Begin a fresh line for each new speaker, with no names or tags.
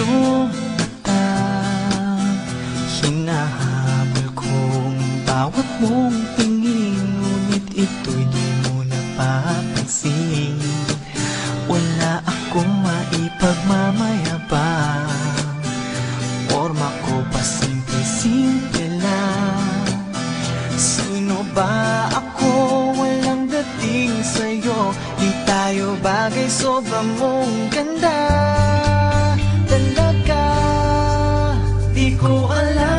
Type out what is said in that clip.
Ito ang hinahabol kong mong tingin Ngunit ito'y di mo napapansin. Wala akong maipagmamayabang. Forma ko pa simple-simple lang. Sino ba ako walang dating sa'yo? Di bagay sobrang mong ganda. كو الله